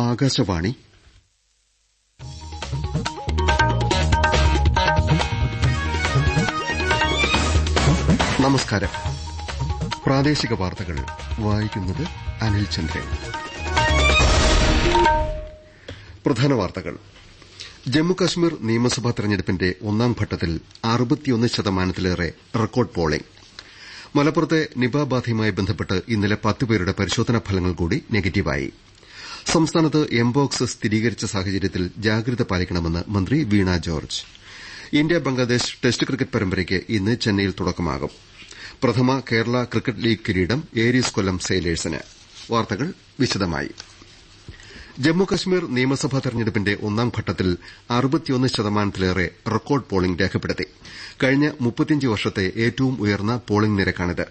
ആകാശവാണി. നമസ്കാരം. പ്രാദേശിക വാർത്തകൾ. വായിക്കുന്നത് അനിൽ ചന്ദ്രൻ. പ്രധാന വാർത്തകൾ. ജമ്മുകശ്മീർ നിയമസഭാ തെരഞ്ഞെടുപ്പിന്റെ ഒന്നാം ഘട്ടത്തിൽ അറുപത്തിയൊന്ന് ശതമാനത്തിലേറെ റെക്കോർഡ് പോളിംഗ്. മലപ്പുറത്തെ നിപ ബാധയുമായി ബന്ധപ്പെട്ട് ഇന്നലെ പത്ത് പേരുടെ പരിശോധനാ ഫലങ്ങൾ കൂടി നെഗറ്റീവായി. സംസ്ഥാനത്ത് എംപോക്സ് സ്ഥിരീകരിച്ച സാഹചര്യത്തിൽ ജാഗ്രത പാലിക്കണമെന്ന് മന്ത്രി Veena George. India Bangladesh test cricket പരമ്പരയ്ക്ക് ഇന്ന് ചെന്നൈയിൽ തുടക്കമാകും. പ്രഥമ കേരള ക്രിക്കറ്റ് ലീഗ് കിരീടം ഏരീസ് കൊല്ലം സെയിലേഴ്സിന്. വാർത്തകൾ വിശദമായി. ജമ്മുകശ്മീർ നിയമസഭാ തെരഞ്ഞെടുപ്പിന്റെ ഒന്നാം ഘട്ടത്തിൽ അറുപത്തിയൊന്ന് ശതമാനത്തിലേറെ റെക്കോർഡ് പോളിംഗ് രേഖപ്പെടുത്തി. കഴിഞ്ഞ മുപ്പത്തിയഞ്ച് വർഷത്തെ ഏറ്റവും ഉയർന്ന പോളിംഗ് നിരക്കാണിത്.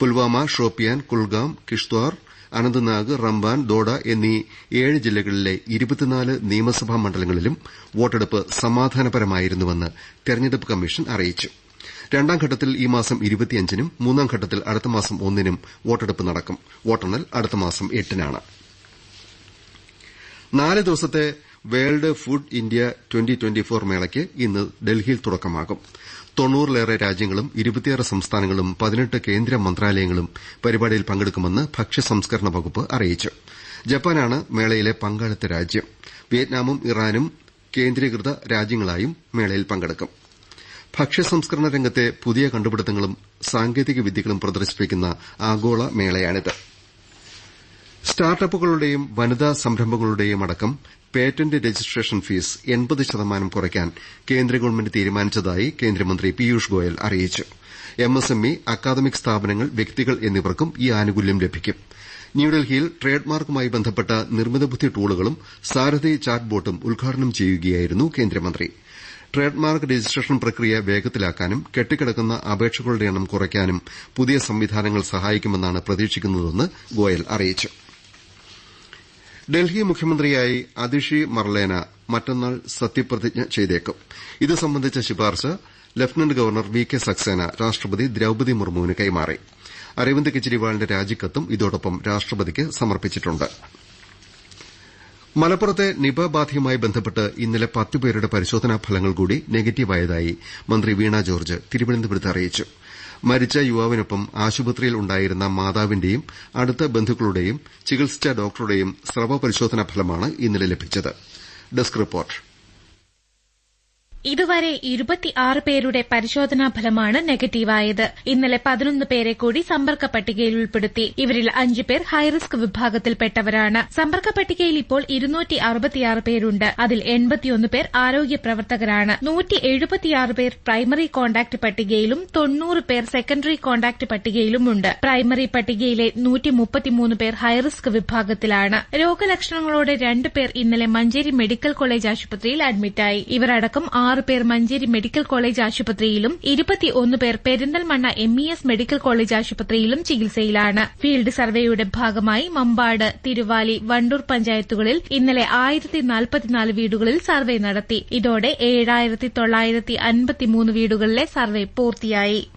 പുൽവാമ ഷോപ്പിയാൻ കുൽഗാം കിഷ്ത്വാർ അനന്ത്നാഗ് റംബാൻ ദോഡ എന്നീ ഏഴ് ജില്ലകളിലെ ഇരുപത്തിനാല് നിയമസഭാ മണ്ഡലങ്ങളിലും വോട്ടെടുപ്പ് സമാധാനപരമായിരുന്നുവെന്ന് തെരഞ്ഞെടുപ്പ് കമ്മീഷൻ അറിയിച്ചു. രണ്ടാം ഘട്ടത്തിൽ ഈ മാസം ഇരുപത്തിയഞ്ചിനും മൂന്നാം ഘട്ടത്തിൽ അടുത്ത മാസം ഒന്നിനും വോട്ടെടുപ്പ് നടക്കും. വോട്ടെണ്ണൽ അടുത്ത മാസം എട്ടിനാണ്. നാല് ദിവസത്തെ world food India twenty twenty four മേളയ്ക്ക് ഇന്ന് ഡൽഹിയിൽ തുടക്കമാകും. തൊണ്ണൂറിലേറെ രാജ്യങ്ങളും ഇരുപത്തിയാറ് സംസ്ഥാനങ്ങളും പതിനെട്ട് കേന്ദ്ര മന്ത്രാലയങ്ങളും പരിപാടിയിൽ പങ്കെടുക്കുമെന്ന് ഭക്ഷ്യസംസ്കരണ വകുപ്പ് അറിയിച്ചു. ജപ്പാനാണ് മേളയിലെ പങ്കാളിത്ത രാജ്യം. വിയറ്റ്നാമും ഇറാനും കേന്ദ്രീകൃത രാജ്യങ്ങളായും മേളയിൽ പങ്കെടുക്കും. ഭക്ഷ്യസംസ്കരണ രംഗത്തെ പുതിയ കണ്ടുപിടുത്തങ്ങളും സാങ്കേതിക വിദ്യകളും പ്രദർശിപ്പിക്കുന്ന ആഗോള മേളയാണിത്. സ്റ്റാർട്ടപ്പുകളുടെയും വനിതാ സംരംഭങ്ങളുടെയും അടക്കം പേറ്റന്റ് രജിസ്ട്രേഷൻ ഫീസ് എൺപത് ശതമാനം കുറയ്ക്കാൻ കേന്ദ്ര ഗവൺമെന്റ് തീരുമാനിച്ചതായി കേന്ദ്രമന്ത്രി പീയൂഷ് ഗോയൽ അറിയിച്ചു. എംഎസ്എംഇ അക്കാദമിക് സ്ഥാപനങ്ങൾ വ്യക്തികൾ എന്നിവർക്കും ഈ ആനുകൂല്യം ലഭിക്കും. ന്യൂഡൽഹിയിൽ ട്രേഡ് മാർക്കുമായി ബന്ധപ്പെട്ട നിർമ്മിതബുദ്ധി ടൂളുകളും സാരഥി ചാറ്റ് ബോട്ടും ഉദ്ഘാടനം ചെയ്യുകയായിരുന്നു കേന്ദ്രമന്ത്രി. ട്രേഡ് മാർക്ക് രജിസ്ട്രേഷൻ പ്രക്രിയ വേഗത്തിലാക്കാനും കെട്ടിക്കിടക്കുന്ന അപേക്ഷകളുടെ എണ്ണം കുറയ്ക്കാനും പുതിയ സംവിധാനങ്ങൾ സഹായിക്കുമെന്നാണ് പ്രതീക്ഷിക്കുന്നതെന്ന് ഗോയൽ അറിയിച്ചു. ഡൽഹി മുഖ്യമന്ത്രിയായി അതിഷി മർലേന മറ്റന്നാൾ സത്യപ്രതിജ്ഞ ചെയ്തേക്കും. ഇത് സംബന്ധിച്ച ശുപാർശ lieutenant governor V K Saxena രാഷ്ട്രപതി ദ്രൌപതി മുർമുവിന് കൈമാറി. അരവിന്ദ് കെജ്രിവാളിന്റെ രാജിക്കത്തും ഇതോടൊപ്പം രാഷ്ട്രപതിക്ക് സമർപ്പിച്ചിട്ടുണ്ട്. മലപ്പുറത്തെ നിപ ബാധയുമായി ബന്ധപ്പെട്ട് ഇന്നലെ പത്ത് പേരുടെ പരിശോധനാ ഫലങ്ങൾ കൂടി നെഗറ്റീവായതായി മന്ത്രി വീണ ജോർജ് തിരുവനന്തപുരത്ത് അറിയിച്ചു. മരിച്ച യുവാവിനൊപ്പം ആശുപത്രിയിൽ ഉണ്ടായിരുന്ന മാതാവിന്റെയും അടുത്ത ബന്ധുക്കളുടെയും ചികിത്സിച്ച ഡോക്ടറുടെയും സ്രവ പരിശോധനാ ഫലമാണ് ഇന്നലെ ലഭിച്ചത്. ഇതുവരെ ഇരുപത്തിയാറ് പേരുടെ പരിശോധനാ ഫലമാണ് നെഗറ്റീവായത്. ഇന്നലെ പതിനൊന്ന് പേരെ കൂടി സമ്പർക്ക പട്ടികയിൽ ഉൾപ്പെടുത്തി. ഇവരിൽ അഞ്ച് പേർ ഹൈറിസ്ക് വിഭാഗത്തിൽപ്പെട്ടവരാണ്. സമ്പർക്ക പട്ടികയിൽ ഇപ്പോൾ ഇരുന്നൂറ്റി അറുപത്തിയാറ് പേരുണ്ട്. അതിൽ എൺപത്തിയൊന്ന് പേർ ആരോഗ്യ പ്രവർത്തകരാണ്. നൂറ്റി എഴുപത്തിയാറ് പേർ പ്രൈമറി കോണ്ടാക്ട് പട്ടികയിലും തൊണ്ണൂറ് പേർ സെക്കൻഡറി കോണ്ടാക്ട് പട്ടികയിലുമുണ്ട്. പ്രൈമറി പട്ടികയിലെ നൂറ്റി മുപ്പത്തിമൂന്ന് പേർ ഹൈറിസ്ക് വിഭാഗത്തിലാണ്. രോഗലക്ഷണങ്ങളോടെ രണ്ട് പേർ ഇന്നലെ മഞ്ചേരി മെഡിക്കൽ കോളേജ് ആശുപത്രിയിൽ അഡ്മിറ്റായി. ഇവരടക്കം ആറ് പേർ മഞ്ചേരി മെഡിക്കൽ കോളേജ് ആശുപത്രിയിലും ഇരുപത്തിയൊന്ന് പേർ Perinthalmanna M E S medical college ആശുപത്രിയിലും ചികിത്സയിലാണ്. ഫീൽഡ് സർവേയുടെ ഭാഗമായി മമ്പാട് തിരുവാലി വണ്ടൂർ പഞ്ചായത്തുകളിൽ ഇന്നലെ ആയിരത്തി നാൽപ്പത്തിനാല് വീടുകളിൽ സർവേ നടത്തി. ഇതോടെ ഏഴായിരത്തി തൊള്ളായിരത്തി അൻപത്തിമൂന്ന് വീടുകളിലെ സർവേ പൂർത്തിയായി.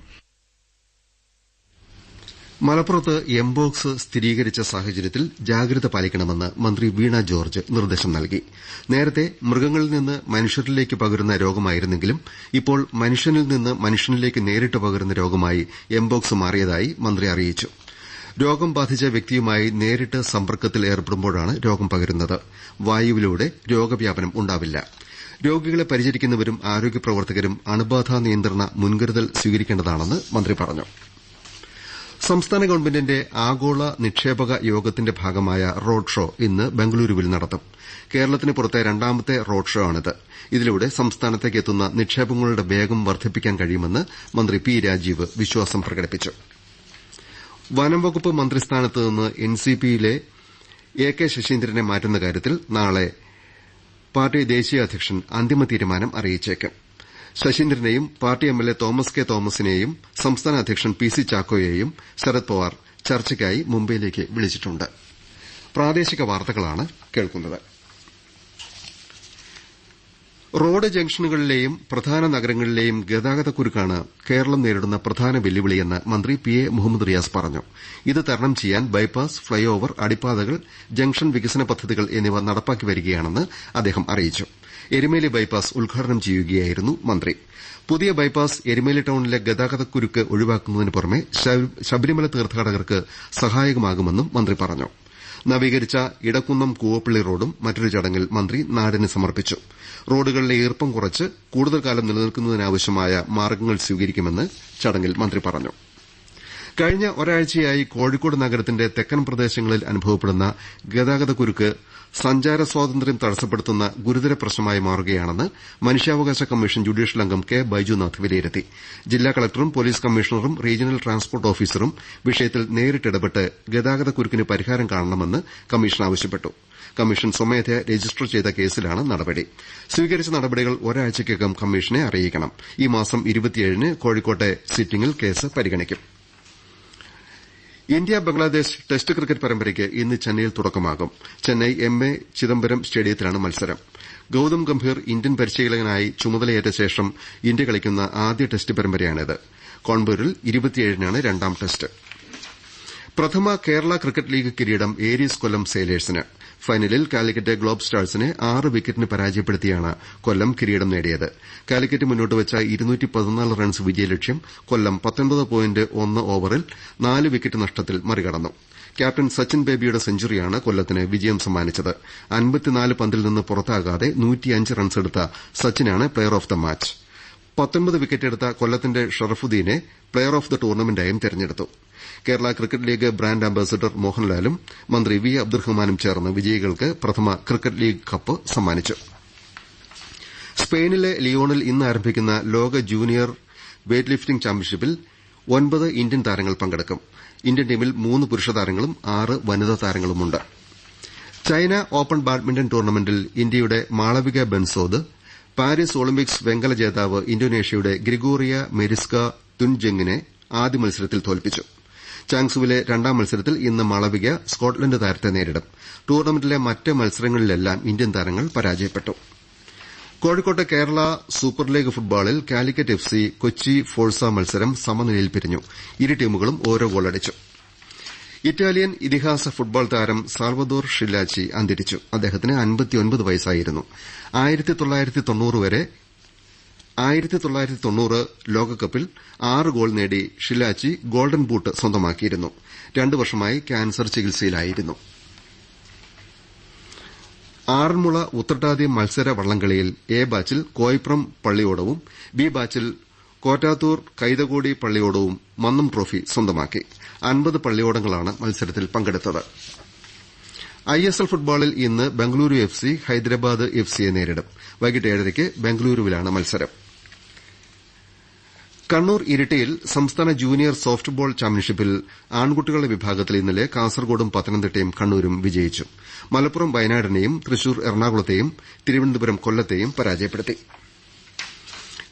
മലപ്പുറത്ത് എംബോക്സ് സ്ഥിരീകരിച്ച സാഹചര്യത്തിൽ ജാഗ്രത പാലിക്കണമെന്ന് മന്ത്രി വീണ ജോർജ് നിർദ്ദേശം നൽകി. നേരത്തെ മൃഗങ്ങളിൽ നിന്ന് മനുഷ്യരിലേക്ക് പകരുന്ന രോഗമായിരുന്നെങ്കിലും ഇപ്പോൾ മനുഷ്യനിൽ നിന്ന് മനുഷ്യനിലേക്ക് നേരിട്ട് പകരുന്ന രോഗമായി എംബോക്സ് മാറിയതായി മന്ത്രി അറിയിച്ചു. രോഗം ബാധിച്ച വ്യക്തിയുമായി നേരിട്ട് സമ്പർക്കത്തിൽ ഏർപ്പെടുമ്പോഴാണ് രോഗം പകരുന്നത്. വായുവിലൂടെ രോഗവ്യാപനം ഉണ്ടാവില്ല. രോഗികളെ പരിചരിക്കുന്നവരും ആരോഗ്യ പ്രവർത്തകരും അണുബാധ നിയന്ത്രണ മുൻകരുതൽ സ്വീകരിക്കേണ്ടതാണെന്ന് മന്ത്രി പറഞ്ഞു. സംസ്ഥാന ഗവൺമെന്റിന്റെ ആഗോള നിക്ഷേപക യോഗത്തിന്റെ ഭാഗമായ റോഡ് ഷോ ഇന്ന് ബംഗളൂരുവിൽ നടത്തും. കേരളത്തിന് പുറത്തെ രണ്ടാമത്തെ റോഡ് ഷോ ആണിത്. ഇതിലൂടെ സംസ്ഥാനത്തേക്ക് എത്തുന്ന നിക്ഷേപങ്ങളുടെ വേഗം വർദ്ധിപ്പിക്കാൻ കഴിയുമെന്ന് മന്ത്രി പി രാജീവ് വിശ്വാസം പ്രകടിപ്പിച്ചു. വനം വകുപ്പ് മന്ത്രിസ്ഥാനത്ത് നിന്ന് എൻസിപിയിലെ എ കെ ശശീന്ദ്രനെ മാറ്റുന്ന കാര്യത്തിൽ നാളെ പാർട്ടി ദേശീയ അധ്യക്ഷൻ അന്തിമ തീരുമാനം അറിയിച്ചേക്കും. ശശീന്ദ്രനെയും പാർട്ടി എംഎൽഎ തോമസ് കെ തോമസിനെയും സംസ്ഥാന അധ്യക്ഷൻ പി സി ചാക്കോയെയും ശരത് പവാർ ചർച്ചയ്ക്കായി മുംബൈയിലേക്ക് വിളിച്ചിട്ടുണ്ട്. റോഡ് ജംഗ്ഷനുകളിലെയും പ്രധാന നഗരങ്ങളിലെയും ഗതാഗതക്കുരുക്കാണ് കേരളം നേരിടുന്ന പ്രധാന വെല്ലുവിളിയെന്ന് മന്ത്രി പി എ മുഹമ്മദ് റിയാസ് പറഞ്ഞു. ഇത് തരണം ചെയ്യാൻ ബൈപ്പാസ് ഫ്ളൈ ഓവർ അടിപ്പാതകൾ ജംഗ്ഷൻ വികസന പദ്ധതികൾ എന്നിവ നടപ്പാക്കി വരികയാണെന്ന് അദ്ദേഹം അറിയിച്ചു. എരുമേലി ബൈപ്പാസ് ഉദ്ഘാടനം ചെയ്യുകയായിരുന്നു മന്ത്രി. പുതിയ ബൈപ്പാസ് എരുമേലി ടൌണിലെ ഗതാഗതക്കുരുക്ക് ഒഴിവാക്കുന്നതിന് പുറമെ ശബരിമല തീർത്ഥാടകർക്ക് സഹായകമാകുമെന്നും മന്ത്രി പറഞ്ഞു. നവീകരിച്ച ഇടക്കുന്നം കൂവപ്പള്ളി റോഡും മറ്റൊരു ചടങ്ങിൽ മന്ത്രി നാടിന് സമർപ്പിച്ചു. റോഡുകളിലെ ഈർപ്പം കുറച്ച് കൂടുതൽ കാലം നിലനിൽക്കുന്നതിനാവശ്യമായ മാർഗങ്ങൾ സ്വീകരിക്കുമെന്ന് ചടങ്ങിൽ മന്ത്രി പറഞ്ഞു. കഴിഞ്ഞ ഒരാഴ്ചയായി കോഴിക്കോട് നഗരത്തിന്റെ തെക്കൻ പ്രദേശങ്ങളിൽ അനുഭവപ്പെടുന്ന ഗതാഗതക്കുരുക്ക് സഞ്ചാര സ്വാതന്ത്ര്യം തടസ്സപ്പെടുത്തുന്ന ഗുരുതര പ്രശ്നമായി മാറുകയാണെന്ന് മനുഷ്യാവകാശ കമ്മീഷൻ ജുഡീഷ്യൽ അംഗം കെ ബൈജുനാഥ് വിലയിരുത്തി. ജില്ലാ കളക്ടറും പോലീസ് കമ്മീഷണറും റീജിയണൽ ട്രാൻസ്പോർട്ട് ഓഫീസറും വിഷയത്തിൽ നേരിട്ടിടപെട്ട് ഗതാഗതക്കുരുക്കിന് പരിഹാരം കാണണമെന്ന് കമ്മീഷൻ ആവശ്യപ്പെട്ടു. കമ്മീഷൻ സ്വമേധയാ രജിസ്റ്റർ ചെയ്ത കേസിലാണ് നടപടി. സ്വീകരിച്ച നടപടികൾ ഒരാഴ്ചയ്ക്കകം കമ്മീഷനെ അറിയിക്കണം. ഈ മാസം കോഴിക്കോട്ടെ സിറ്റിംഗിൽ കേസ് പരിഗണിക്കും. ഇന്ത്യ ബംഗ്ലാദേശ് ടെസ്റ്റ് ക്രിക്കറ്റ് പരമ്പരയ്ക്ക് ഇന്ന് ചെന്നൈയിൽ തുടക്കമാകും. ചെന്നൈ എം എ ചിദംബരം സ്റ്റേഡിയത്തിലാണ് മത്സരം. ഗൌതം ഗംഭീർ ഇന്ത്യൻ പരിശീലകനായി ചുമതലയേറ്റ ശേഷം ഇന്ത്യ കളിക്കുന്ന ആദ്യ ടെസ്റ്റ് പരമ്പരയാണിത്. കോൺപൂരിൽ ഇരുപത്തിയേഴിനാണ് രണ്ടാം ടെസ്റ്റ്. പ്രഥമ കേരള ക്രിക്കറ്റ് ലീഗ് കിരീടം ഏരീസ് കൊല്ലം സെയിലേഴ്സിന് ഫൈനലിൽ കാലിക്കറ്റ് ഗ്ലോബ് സ്റ്റാഴ്സിനെ ആറ് വിക്കറ്റിന് പരാജയപ്പെടുത്തിയാണ് കൊല്ലം കിരീടം നേടിയത്. കാലിക്കറ്റ് മുന്നോട്ടുവച്ച റൺസ് വിജയലക്ഷ്യം കൊല്ലം ഓവറിൽ നാല് വിക്കറ്റ് നഷ്ടത്തിൽ മറികടന്നു. ക്യാപ്റ്റൻ സച്ചിൻ ബേബിയുടെ സെഞ്ചുറിയാണ് കൊല്ലത്തിന് വിജയം സമ്മാനിച്ചത്. പന്തിൽ നിന്ന് പുറത്താകാതെ റൺസെടുത്ത സച്ചിനാണ് പ്ലെയർ ഓഫ് ദ മാച്ച്. വിക്കറ്റെടുത്ത കൊല്ലത്തിന്റെ ഷറഫുദ്ദീനെ പ്ലെയർ ഓഫ് ദ ടൂർണമെന്റായും തെരഞ്ഞെടുത്തു. Kerala cricket league brand ambassador മോഹൻലാലും മന്ത്രി വി അബ്ദുറഹ്മാനും ചേർന്ന് വിജയികൾക്ക് പ്രഥമ ക്രിക്കറ്റ് ലീഗ് കപ്പ് സമ്മാനിച്ചു. സ്പെയിനിലെ ലിയോണിൽ ഇന്ന് ആരംഭിക്കുന്ന ലോക ജൂനിയർ വെയ്റ്റ് ലിഫ്റ്റിംഗ് ചാമ്പ്യൻഷിപ്പിൽ ഒൻപത് ഇന്ത്യൻ താരങ്ങൾ പങ്കെടുക്കും. ഇന്ത്യൻ ടീമിൽ മൂന്ന് പുരുഷ താരങ്ങളും ആറ് വനിതാ താരങ്ങളുമുണ്ട്. ചൈന ഓപ്പൺ ബാഡ്മിന്റൺ ടൂർണമെന്റിൽ ഇന്ത്യയുടെ മാളവിക ബെൻസോദ് പാരീസ് ഒളിമ്പിക്സ് വെങ്കല ജേതാവ് ഇന്തോനേഷ്യയുടെ ഗ്രിഗോറിയ മെരിസ്ക തുൻജെങ്ങിനെ ആദ്യ മത്സരത്തിൽ തോൽപ്പിച്ചു. ചാങ്സുവിലെ രണ്ടാം മത്സരത്തിൽ ഇന്ന് മാളവിക സ്കോട്ട്ലന്റ് താരത്തെ നേരിടും. ടൂർണമെന്റിലെ മറ്റ് മത്സരങ്ങളിലെല്ലാം ഇന്ത്യൻ താരങ്ങൾ പരാജയപ്പെട്ടു. കോഴിക്കോട്ട് കേരള സൂപ്പർ ലീഗ് ഫുട്ബോളിൽ Calicut F C Kochi Forca മത്സരം സമനിലയിൽ പിരിഞ്ഞു. ഇരു ടീമുകളും ഓരോ ഗോളടിച്ചു ഇറ്റാലിയൻ ഇതിഹാസ ഫുട്ബോൾ താരം സാൽവദോർ ഷില്ലാച്ചി അന്തരിച്ചു. അദ്ദേഹത്തിന് വയസ്സായിരുന്നു. വരെ ലോകകപ്പിൽ ആറ് ഗോൾ നേടി ഷിലാച്ചി ഗോൾഡൻ ബൂട്ട് സ്വന്തമാക്കിയിരുന്നു. രണ്ടു വർഷമായി ക്യാൻസർ ചികിത്സയിലായിരുന്നു. ആറന്മുള ഉത്രട്ടാതി മത്സര വള്ളംകളിയിൽ എ ബാച്ചിൽ കോയിപ്രം പള്ളിയോടവും ബി ബാച്ചിൽ കോറ്റാത്തൂർ കൈതകോടി പള്ളിയോടവും മന്നം ട്രോഫി സ്വന്തമാക്കി. അൻപത് പള്ളിയോടങ്ങളാണ് മത്സരത്തിൽ പങ്കെടുത്തത്. ഐഎസ്എൽ ഫുട്ബോളിൽ ഇന്ന് Bengaluru F C Hyderabad F സിയെ നേരിടും. വൈകിട്ട് ഏഴരയ്ക്ക് ബംഗളൂരുവിലാണ് മത്സരം. കണ്ണൂർ ഇരിട്ടിയിൽ സംസ്ഥാന ജൂനിയർ സോഫ്റ്റ് ബോൾ ചാമ്പ്യൻഷിപ്പിൽ ആൺകുട്ടികളുടെ വിഭാഗത്തിൽ ഇന്നലെ കാസർകോടും പത്തനംതിട്ടയും കണ്ണൂരും വിജയിച്ചു. മലപ്പുറം വയനാടിനെയും തൃശൂർ എറണാകുളത്തെയും തിരുവനന്തപുരം കൊല്ലത്തെയും പരാജയപ്പെടുത്തി.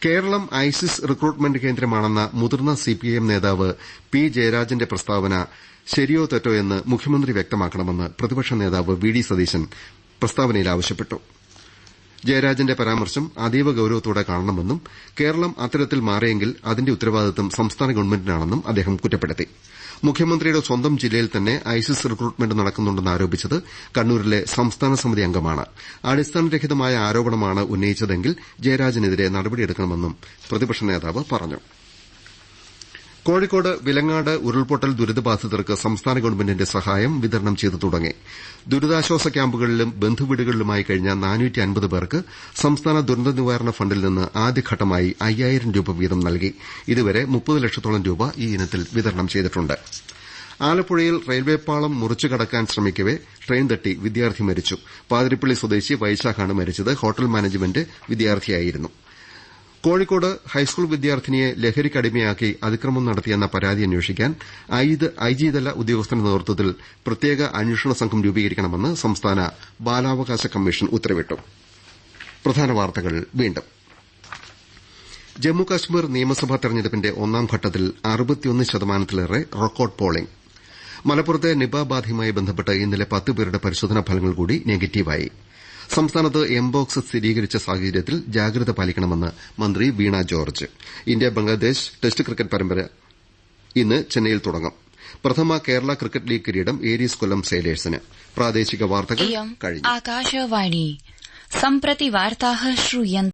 കേരളം ഐസിസ് റിക്രൂട്ട്മെന്റ് കേന്ദ്രമാണെന്ന മുതിർന്ന സിപിഐഎം നേതാവ് പി ജയരാജന്റെ പ്രസ്താവന ശരിയോ തെറ്റോ എന്ന് മുഖ്യമന്ത്രി വ്യക്തമാക്കണമെന്ന് പ്രതിപക്ഷ നേതാവ് വി ഡി സതീശൻ പ്രസ്താവനയിൽ ആവശ്യപ്പെട്ടു. ജയരാജന്റെ പരാമർശം അതീവ ഗൌരവത്തോടെ കാണണമെന്നും കേരളം അത്തരത്തിൽ മാറിയെങ്കിൽ അതിന്റെ ഉത്തരവാദിത്വം സംസ്ഥാന ഗവൺമെന്റിനാണെന്നും അദ്ദേഹം കുറ്റപ്പെടുത്തി. മുഖ്യമന്ത്രിയുടെ സ്വന്തം ജില്ലയിൽ തന്നെ ഐസിസ് റിക്രൂട്ട്മെന്റ് നടക്കുന്നുണ്ടെന്ന് ആരോപിച്ചത് കണ്ണൂരിലെ സംസ്ഥാന സമിതി അംഗമാണ്. അടിസ്ഥാനരഹിതമായ ആരോപണമാണ് ഉന്നയിച്ചതെങ്കിൽ ജയരാജനെതിരെ നടപടിയെടുക്കണമെന്നും പ്രതിപക്ഷ നേതാവ് പറഞ്ഞു. കോഴിക്കോട് വിലങ്ങാട് ഉരുൾപൊട്ടൽ ദുരിതബാധിതർക്ക് സംസ്ഥാന ഗവൺമെന്റിന്റെ സഹായം വിതരണം ചെയ്തു തുടങ്ങി. ദുരിതാശ്വാസ ക്യാമ്പുകളിലും ബന്ധുവീടുകളിലുമായി കഴിഞ്ഞ പേർക്ക് സംസ്ഥാന ദുരന്ത നിവാരണ ഫണ്ടിൽ നിന്ന് ആദ്യഘട്ടമായി അയ്യായിരം രൂപ വീതം നൽകി. ഇതുവരെ ലക്ഷത്തോളം രൂപ ഈ ഇനത്തിൽ വിതരണം ചെയ്തിട്ടുണ്ട്. ആലപ്പുഴയിൽ റെയിൽവേ പാളം മുറിച്ചു കടക്കാൻ ശ്രമിക്കവെ ട്രെയിൻ തട്ടി വിദ്യാർത്ഥി മരിച്ചു. പാതിരിപ്പള്ളി സ്വദേശി വൈശാഖാണ് മരിച്ചത്. ഹോട്ടൽ മാനേജ്മെന്റ് വിദ്യാർത്ഥിയായിരുന്നു. കോഴിക്കോട് ഹൈസ്കൂൾ വിദ്യാർത്ഥിനിയെ ലഹരിക്കടിമയാക്കി അതിക്രമം നടത്തിയെന്ന പരാതി അന്വേഷിക്കാൻ ഐജിതല ഉദ്യോഗസ്ഥന്റെ നേതൃത്വത്തിൽ പ്രത്യേക അന്വേഷണ സംഘം രൂപീകരിക്കണമെന്ന് സംസ്ഥാന ബാലാവകാശ കമ്മീഷൻ ഉത്തരവിട്ടു. ജമ്മുകശ്മീർ നിയമസഭാ തെരഞ്ഞെടുപ്പിന്റെ ഒന്നാം ഘട്ടത്തിൽ ശതമാനത്തിലേറെ റെക്കോർഡ് പോളിംഗ്. മലപ്പുറത്തെ നിപ ബാധയുമായി ബന്ധപ്പെട്ട് ഇന്നലെ പത്ത് പേരുടെ പരിശോധനാ ഫലങ്ങൾ കൂടി നെഗറ്റീവായി. സംസ്ഥാനത്ത് എംബോക്സ് സ്ഥിരീകരിച്ച സാഹചര്യത്തിൽ ജാഗ്രത പാലിക്കണമെന്ന് മന്ത്രി Veena George India Bangladesh test cricket പരമ്പര ഇന്ന് ചെന്നൈയിൽ തുടങ്ങും പ്രഥമ കേരള ക്രിക്കറ്റ് ലീഗ് കിരീടം ഏരീസ് കൊല്ലം സെയിലേഴ്സിന് പ്രാദേശിക വാർത്തകൾ इयम् കഴിഞ്ഞു आकाशवाणी सम्प्रति वार्ताः श्रूयन्ते